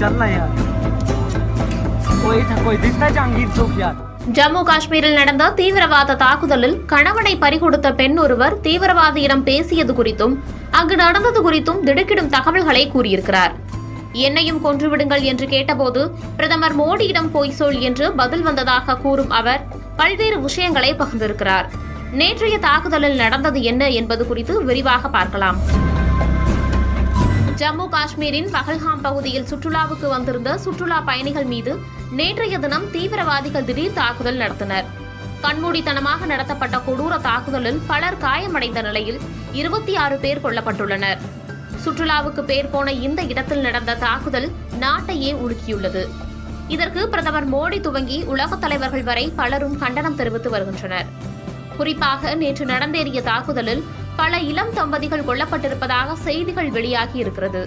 चलना यार कोई था कोई दिखता जहांगीर चौक यार ஜம்மு காஷ்மீரில் நடந்த தீவிரவாத தாக்குதலில் கணவனை பறிகொடுத்த பெண் ஒருவர் தீவிரவாதியிடம் பேசியது குறித்தும் அங்கு நடந்தது குறித்தும் திடுக்கிடும் தகவல்களை கூறியிருக்கிறார் என்னையும் கொன்றுவிடுங்கள் என்று கேட்டபோது பிரதமர் மோடியிடம் போய் சொல் என்று பதில் வந்ததாக கூறும் அவர் பல்வேறு விஷயங்களை பகிர்ந்திருக்கிறார் நேற்றைய தாக்குதலில் நடந்தது என்ன என்பது குறித்து விரிவாக பார்க்கலாம் ஜம்மு காஷ்மீரின் பகல்காம் பகுதியில் சுற்றுலாவுக்கு வந்திருந்த சுற்றுலா பயணிகள் மீது நேற்றைய தினம் தீவிரவாதிகள் திடீர் தாக்குதல் நடத்தினர். கண்மூடித்தனமாக நடத்தப்பட்ட கொடூர தாக்குதலில் பலர் காயமடைந்த நிலையில் இருபத்தி ஆறு பேர் கொல்லப்பட்டுள்ளனர். சுற்றுலாவுக்கு பேர் போன இந்த இடத்தில் நடந்த தாக்குதல் நாட்டையே உலுக்கியுள்ளது. இதற்கு பிரதமர் மோடி துவங்கி உலகத் தலைவர்கள் வரை பலரும் கண்டனம் தெரிவித்து வருகின்றனர். குறிப்பாக நேற்று நடந்தேறிய தாக்குதலில் பல இளம் தம்பதிகள் கொல்லப்பட்டிருப்பதாக செய்திகள் வெளியாகி இருக்கிறது.